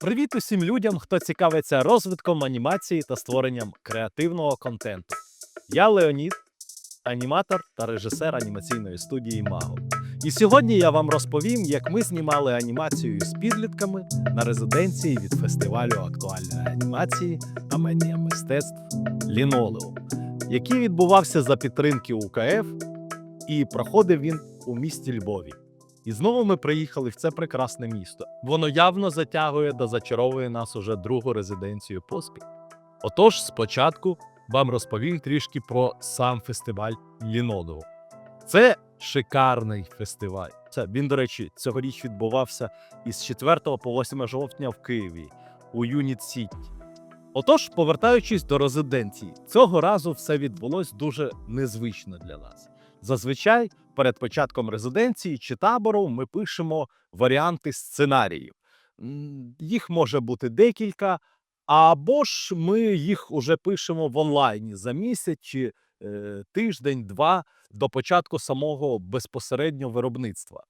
Привіт усім людям, хто цікавиться розвитком анімації та створенням креативного контенту. Я Леонід, аніматор та режисер анімаційної студії Маго. І сьогодні я вам розповім, як ми знімали анімацію з підлітками на резиденції від фестивалю актуальної анімації та медіа мистецтв Лінолеум, який відбувався за підтримки УКФ, і проходив він у місті Львові. І знову ми приїхали в це прекрасне місто. Воно явно затягує та зачаровує нас уже другу резиденцію поспіль. Отож, спочатку вам розповім трішки про сам фестиваль Лінодову. Це шикарний фестиваль. Це він, до речі, цьогоріч відбувався із 4 по 8 жовтня в Києві у Юніт Сіті. Отож, повертаючись до резиденції, цього разу все відбулось дуже незвично для нас. Зазвичай перед початком резиденції чи табору ми пишемо варіанти сценаріїв. Їх може бути декілька, або ж ми їх уже пишемо в онлайні за місяць чи е, тиждень-два до початку самого безпосереднього виробництва.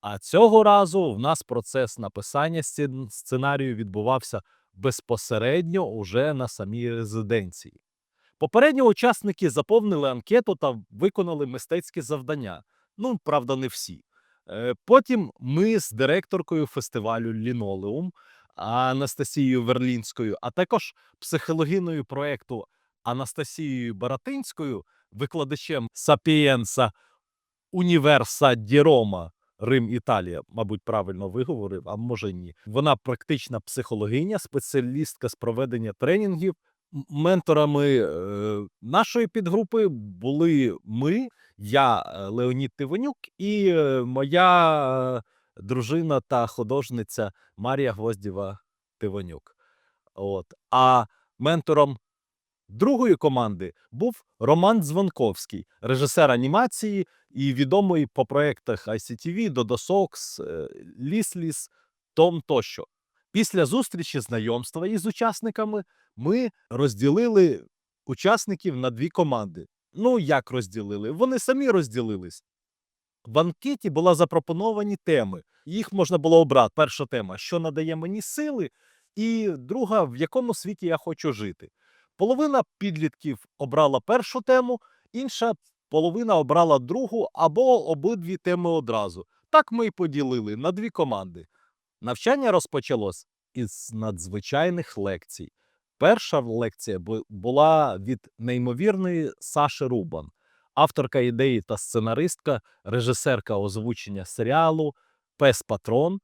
А цього разу в нас процес написання сценарію відбувався безпосередньо уже на самій резиденції. Попередньо учасники заповнили анкету та виконали мистецькі завдання. Ну, правда, не всі. Е, Потім ми з директоркою фестивалю Лінолеум Анастасією Верлінською, а також психологиною проєкту Анастасією Баратинською, викладачем Сапієнса Універса Дірома Рим Італія, мабуть, правильно виговорив, а може ні. Вона практична психологиня, спеціалістка з проведення тренінгів. Менторами е, нашої підгрупи були ми, я е, Леонід Тивонюк, і е, моя дружина та художниця Марія Гвоздєва Тивонюк. От. А ментором другої команди був Роман Дзвонковський, режисер анімації і відомий по проєктах ICTV, е, Лісліс, Том тощо. Після зустрічі знайомства із учасниками ми розділили учасників на дві команди. Ну, як розділили? Вони самі розділились. В анкеті була запропоновані теми. Їх можна було обрати. Перша тема, що надає мені сили, і друга, в якому світі я хочу жити. Половина підлітків обрала першу тему, інша половина обрала другу або обидві теми одразу. Так ми й поділили на дві команди. Навчання розпочалось із надзвичайних лекцій. Перша лекція була від неймовірної Саші Рубан, авторка ідеї та сценаристка, режисерка озвучення серіалу Пес Патрон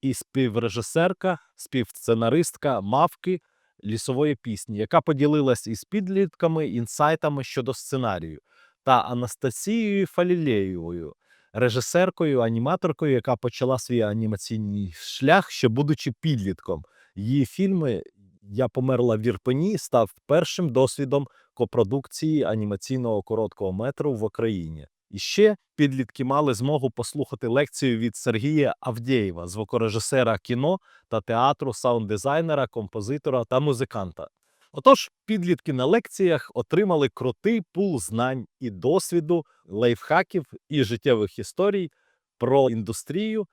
і співрежисерка, співсценаристка мавки лісової пісні, яка поділилась із підлітками інсайтами щодо сценарію, та Анастасією Фалілеєвою, режисеркою, аніматоркою, яка почала свій анімаційний шлях, ще будучи підлітком. Її фільми Я померла в Ірпені став першим досвідом копродукції анімаційного короткого метру в Україні. І ще підлітки мали змогу послухати лекцію від Сергія Авдєєва, звукорежисера кіно та театру, саунд-дизайнера, композитора та музиканта. Отож, підлітки на лекціях отримали крутий пул знань і досвіду, лайфхаків і життєвих історій про індустрію.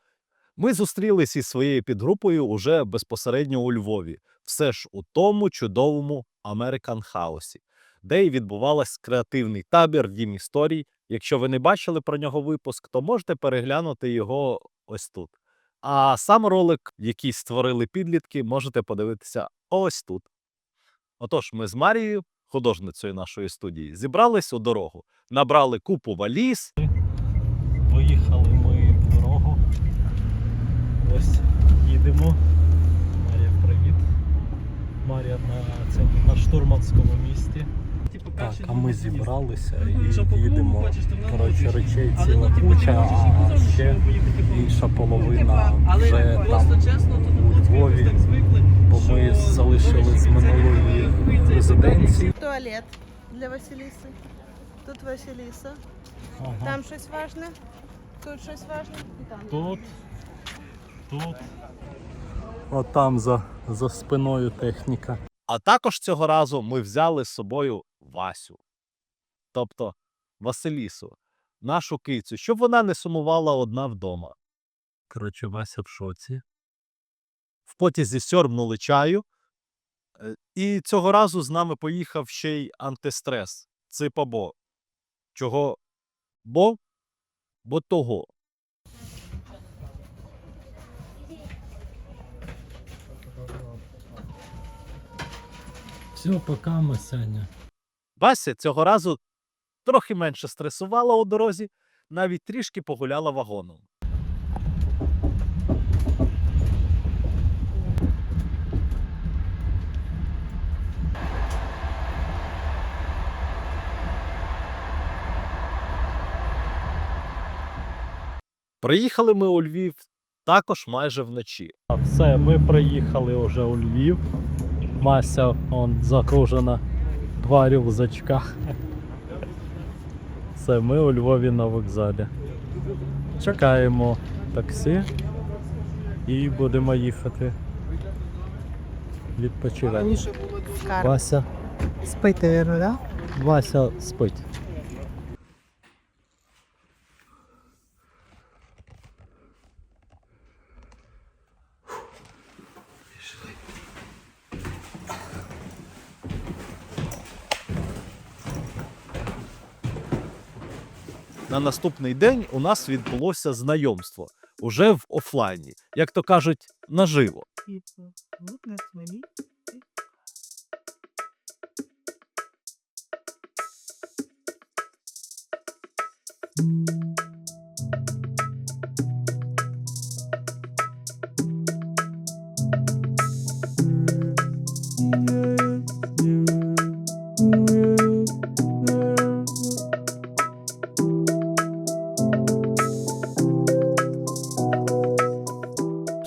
Ми зустрілися із своєю підгрупою уже безпосередньо у Львові, все ж у тому чудовому American Хаусі, де й відбувався креативний табір Дім історій. Якщо ви не бачили про нього випуск, то можете переглянути його ось тут. А сам ролик, який створили підлітки, можете подивитися ось тут. Отож, ми з Марією, художницею нашої студії, зібрались у дорогу, набрали купу валіз. Виїхали ми в дорогу. Ось їдемо. Марія, привіт. Марія на цьому на штурманському місті. Так, а ми зібралися і їдемо. Коротше, речей ціла куча, а ще інша половина вже там у Львові, бо ми залишили з минулої резиденції. Туалет для Василиси. Тут Василиса. Ага. Там щось важне. Тут щось важне. І там. Тут, тут. От там за, за спиною техніка. А також цього разу ми взяли з собою Васю. Тобто Василісу, нашу кицю, щоб вона не сумувала одна вдома. Коротше, Вася в шоці. в потязі сьорбнули чаю. Е, І цього разу з нами поїхав ще й антистрес. Ципабо. Чого? Бо? Бо того. Все, пока ми Саня. Бася цього разу трохи менше стресувала у дорозі, навіть трішки погуляла вагоном. Приїхали ми у Львів також майже вночі. Все, ми приїхали вже у Львів. Мася он закружена два рюкзачка. Це ми у Львові на вокзалі. Чекаємо таксі і будемо їхати. Відпочивати. Вася. Спите, так? да? Вася спить. На наступний день у нас відбулося знайомство уже в офлайні, як то кажуть, наживо.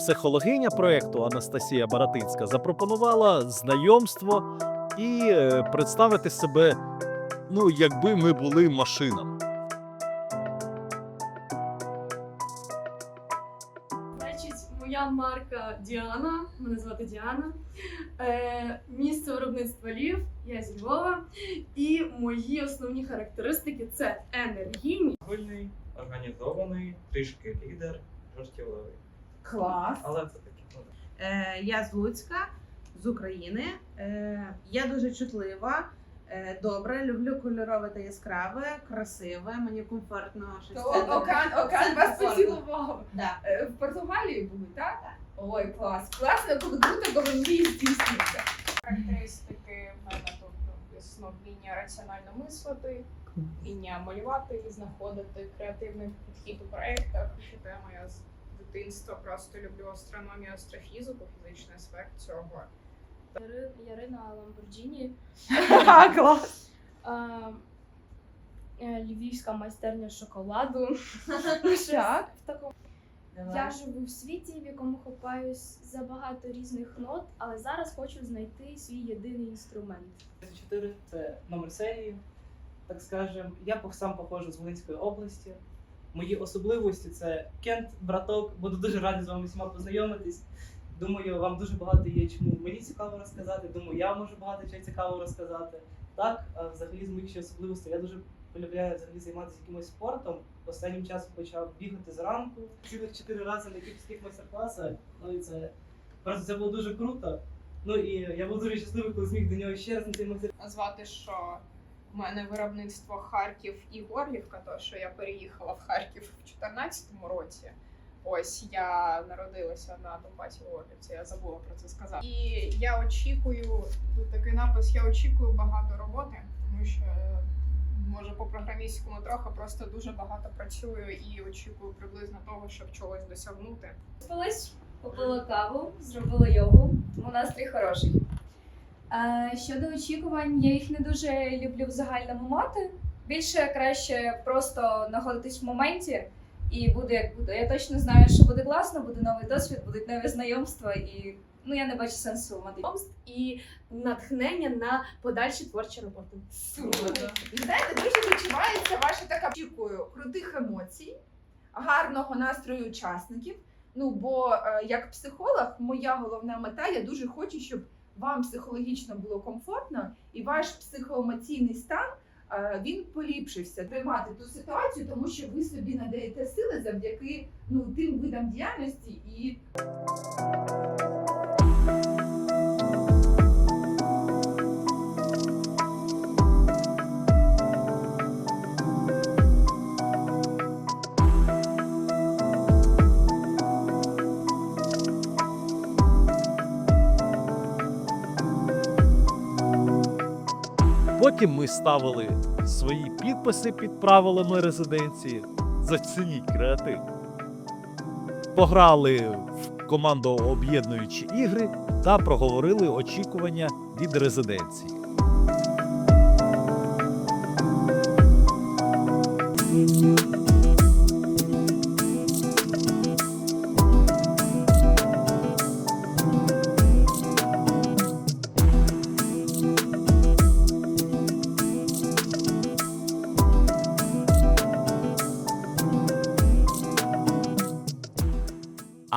Психологиня проєкту Анастасія Баратинська запропонувала знайомство і е, представити себе, ну, якби ми були машинами. Значить, моя марка Діана, мене звати Діана. Е, місце виробництва Львів, я зі Львова. І мої основні характеристики це енергійність. Вольний, організований, трішки лідер, жартівливий. Клас. Але це таке. Е, я з Луцька, з України. Е, я дуже чутлива. Е, добре, люблю кольорове та яскраве, красиве, мені комфортно. щось То. Окан, Окан вас Комфортно. поцілував. Да. Е, В Португалії були, так? Ой, клас. Класно, коли круто, коли мрії здійснюються. Характеристики в мене, тобто основ вміння раціонально мислити, вміння малювати, знаходити креативний підхід у проєктах. Ще тема я з дитинства просто люблю астрономію, астрофізику, фізичний аспект цього. Ярина Ламборджіні, Клас. е, львівська майстерня шоколаду. Так. В такому Я живу в світі, в якому хапаюсь за багато різних нот, але зараз хочу знайти свій єдиний інструмент. 4 це номер серії, так скажем. Я сам походжу з Волинської області. Мої особливості це Кент, браток. Буду дуже радий з вами всіма познайомитись. Думаю, вам дуже багато є чому мені цікаво розказати. Думаю, я можу багато чого цікавого розказати. Так, взагалі з моїх особливостей я дуже полюбляю взагалі займатися якимось спортом. Останнім часом почав бігати зранку. Цілих чотири рази на кіпських майстер-класах. Ну і це просто це було дуже круто. Ну і я був дуже щасливий, коли зміг до нього ще раз на цей майстер Назвати, що в мене виробництво Харків і Горлівка, то що я переїхала в Харків в 2014 році. Ось я народилася на Донбасі Горлівці, я забула про це сказати. І я очікую, тут такий напис, я очікую багато роботи, тому що е, може по програмістському трохи просто дуже багато працюю і очікую приблизно того, щоб чогось досягнути. Спалась, попила каву, зробила йогу, тому настрій хороший. Е, Щодо очікувань, я їх не дуже люблю в загальному мати. Більше краще просто знаходитись в моменті і буде як буде. Я точно знаю, що буде класно, буде новий досвід, будуть нові знайомства, і ну я не бачу сенсу мати. І натхнення на подальші творчі роботи. Супер. Знаєте, дуже відчувається ваша така очікую крутих емоцій, гарного настрою учасників. Ну бо е, як психолог, моя головна мета, я дуже хочу, щоб вам психологічно було комфортно і ваш психоемоційний стан е, він поліпшився. Приймати ту ситуацію, тому що ви собі надаєте сили завдяки ну тим видам діяльності і Потім ми ставили свої підписи під правилами резиденції. Зацініть креатив. Пограли в команду об'єднуючі ігри та проговорили очікування від резиденції.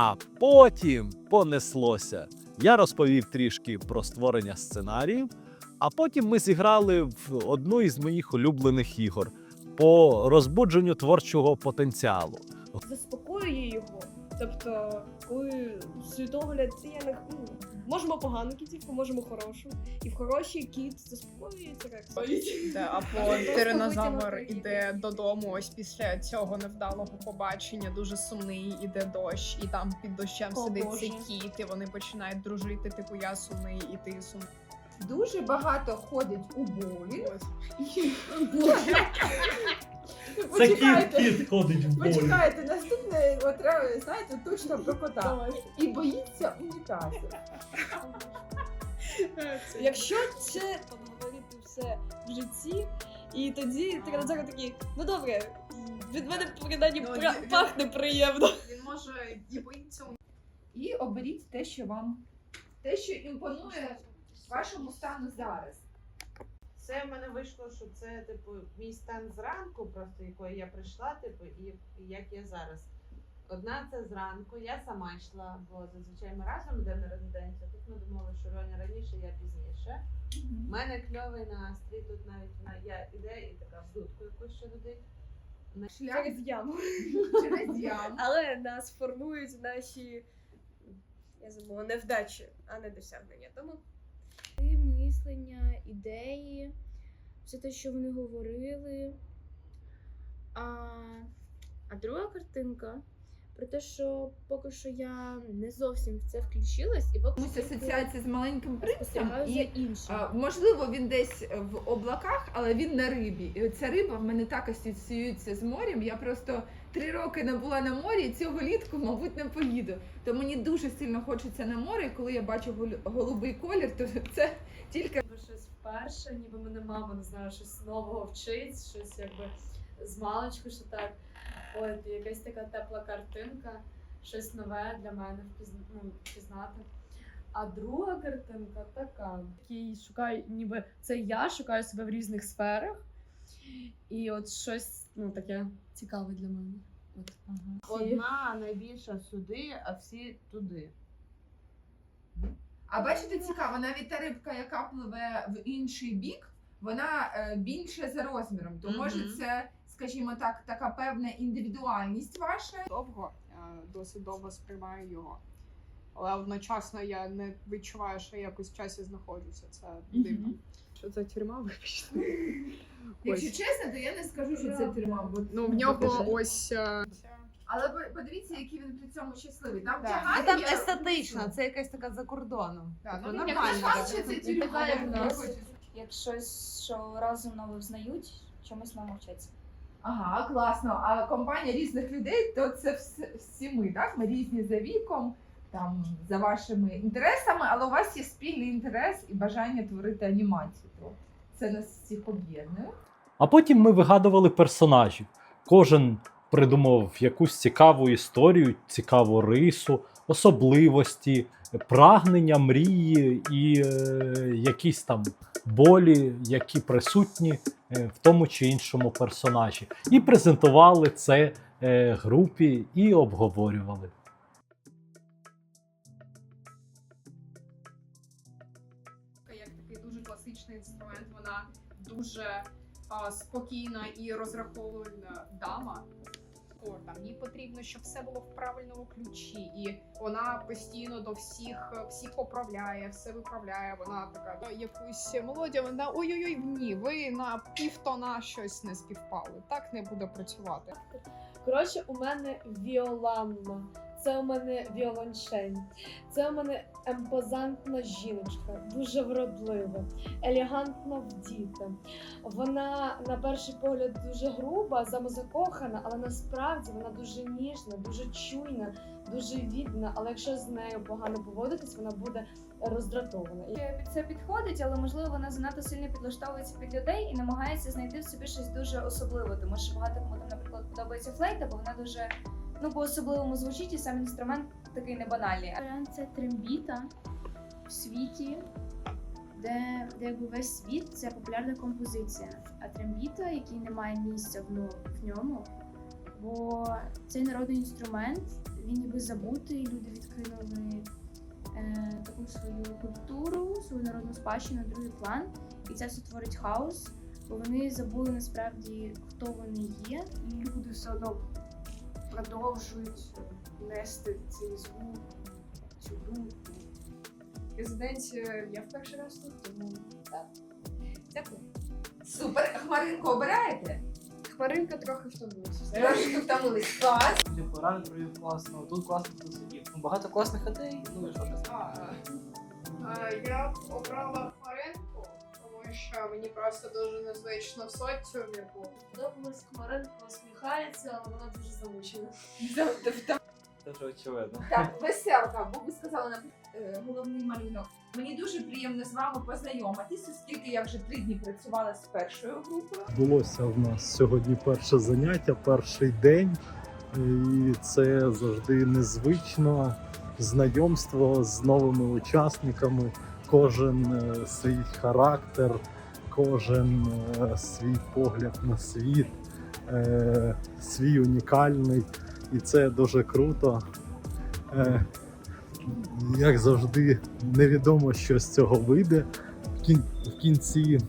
А потім понеслося. Я розповів трішки про створення сценаріїв, а потім ми зіграли в одну із моїх улюблених ігор по розбудженню творчого потенціалу. Заспокоює його. Тобто, коли світогляд ну, можемо погану кітівку, можемо хорошу. І в хорошій кіт заспокоюється. Да, або тиранозавр іде додому ось після цього невдалого побачення, дуже сумний, іде дощ, і там під дощем О, сидить цей кіт, і вони починають дружити, типу я сумний, і ти сумний. Дуже багато ходить у боулінг. Це кіт, Почекайте. кіт ходить в болі. Почекайте, наступне от треба, знаєте, точно про кота. І боїться унітазу. Якщо це поговорити все в житті, і тоді тиранозавр такий, ну добре, від мене принаймні Ну, пра- пахне приємно. Він може і боїться І оберіть те, що вам те, що імпонує вашому стану зараз. Це в мене вийшло, що це типу мій стан зранку, просто якої я прийшла, типу, і, і як я зараз. Одна це зранку, я сама йшла, бо зазвичай ми разом йдемо на резиденцію. Тут ми думали, що Роня раніше, я пізніше. У мене кльовий настрій, тут навіть вона я іде і така в дудку якусь ще додить. Шлях Через яму. через яму. Але нас формують наші я забула, невдачі, а не досягнення. Тому мислення, ідеї, все те, що вони говорили. А, а друга картинка про те, що поки що я не зовсім в це включилась, і поки що асоціація з маленьким принцем. І іншим. Можливо, він десь в облаках, але він на рибі. І ця риба в мене так асоціюється з морем. Я просто три роки не була на морі, і цього літку, мабуть, не поїду. То мені дуже сильно хочеться на море, і коли я бачу голубий колір, то це тільки щось вперше, ніби мене мама не знаю, щось нового вчить, щось якби з маличку, що так. От якась така тепла картинка, щось нове для мене впізна, ну, впізнати. А друга картинка така. Такий шукаю, ніби це я шукаю себе в різних сферах. І от щось ну, таке цікаве для мене. От, ага. Одна найбільша сюди, а всі туди. А бачите, цікаво, навіть та рибка, яка пливе в інший бік, вона е, більше за розміром. То може Мгм. це, скажімо так, така певна індивідуальність ваша. довго, я досить довго сприймаю його. Але одночасно я не відчуваю, що я якось в часі знаходжуся. Це дивно. Що це тюрма, вибачте. Якщо чесно, то я не скажу, що це тюрма. Бо Ну, в нього ось. е, Але подивіться, який він при цьому щасливий. Там Да. тягає, Ну, там я- естетично, це якась така за кордоном. Да, Типу, ну, Я нормально. не бачу, що це тюрма. Нехай як в нас. Як щось, що разом нове взнають, чомусь нам вчаться. Ага, класно. А компанія різних людей, то це вс- всі ми, так? Ми різні за віком, там за вашими інтересами, але у вас є спільний інтерес і бажання творити анімацію. То це нас всіх об'єднує. А потім ми вигадували персонажів. Кожен придумав якусь цікаву історію, цікаву рису, особливості, прагнення, мрії і е, якісь там болі, які присутні е, в тому чи іншому персонажі. І презентували це е, групі і обговорювали. Дуже а, спокійна і розраховувальна дама. О, там їй потрібно, щоб все було в правильному ключі, і вона постійно до всіх всіх поправляє, все виправляє. Вона така «Ну, якусь мелодію, вона ой-ой-ой, ні, ви на півтона щось не співпали. Так не буде працювати. Коротше, у мене Віоламма. Це у мене віолончель. Це у мене емпозантна жіночка, дуже вродлива, елегантно вдіта. Вона на перший погляд дуже груба, самозакохана, але насправді вона дуже ніжна, дуже чуйна, дуже відна. Але якщо з нею погано поводитись, вона буде роздратована. Це підходить, але можливо вона занадто сильно підлаштовується під людей і намагається знайти в собі щось дуже особливе, тому що багато кому там, наприклад, подобається флейта, бо вона дуже ну по-особливому звучить, і сам інструмент такий не банальний. Це трембіта в світі, де, де якби весь світ це популярна композиція. А трембіта, який не має місця в, ньому, бо цей народний інструмент, він ніби забутий, люди відкинули е, таку свою культуру, свою народну спадщину на другий план, і це все творить хаос, бо вони забули насправді, хто вони є. Люди все одно продовжують нести цей звук, цю думку. Резиденція я в перший раз тут, тому так. Дякую. Супер. Хмаринку обираєте? Хмаринка трохи втомилася. Трошки втомились. Клас. Типу, ранок провів класно, тут класно тут сидів. Ну, багато класних ідей, ну і що ж. Я обрала що мені просто дуже незвично в соціумі бути. Подобалась Хмаринка усміхається, але вона дуже замучена. Це вже очевидно. Так, веселка, бо ви сказали нам е, головний малюнок. Мені дуже приємно з вами познайомитися, оскільки я вже три дні працювала з першою групою. Булося в нас сьогодні перше заняття, перший день, і це завжди незвично. Знайомство з новими учасниками, кожен е, свій характер, кожен е, свій погляд на світ, е, свій унікальний, і це дуже круто. Як завжди, невідомо, що з цього вийде. В кінці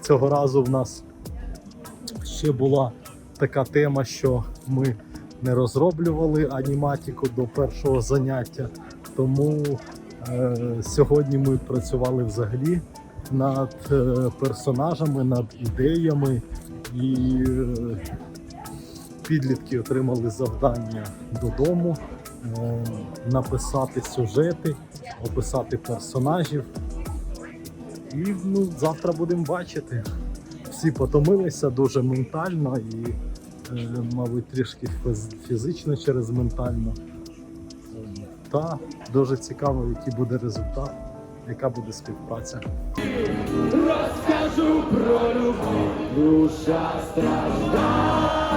цього разу в нас ще була така тема, що ми не розроблювали аніматику до першого заняття. Тому сьогодні ми працювали взагалі над е, персонажами, над ідеями, і е, підлітки отримали завдання додому е, написати сюжети, описати персонажів. І ну, завтра будемо бачити. Всі потомилися дуже ментально і, е, мабуть, трішки фіз- фізично через ментально. Та дуже цікаво, який буде результат, яка буде співпраця. Розкажу про любов, душа страждає.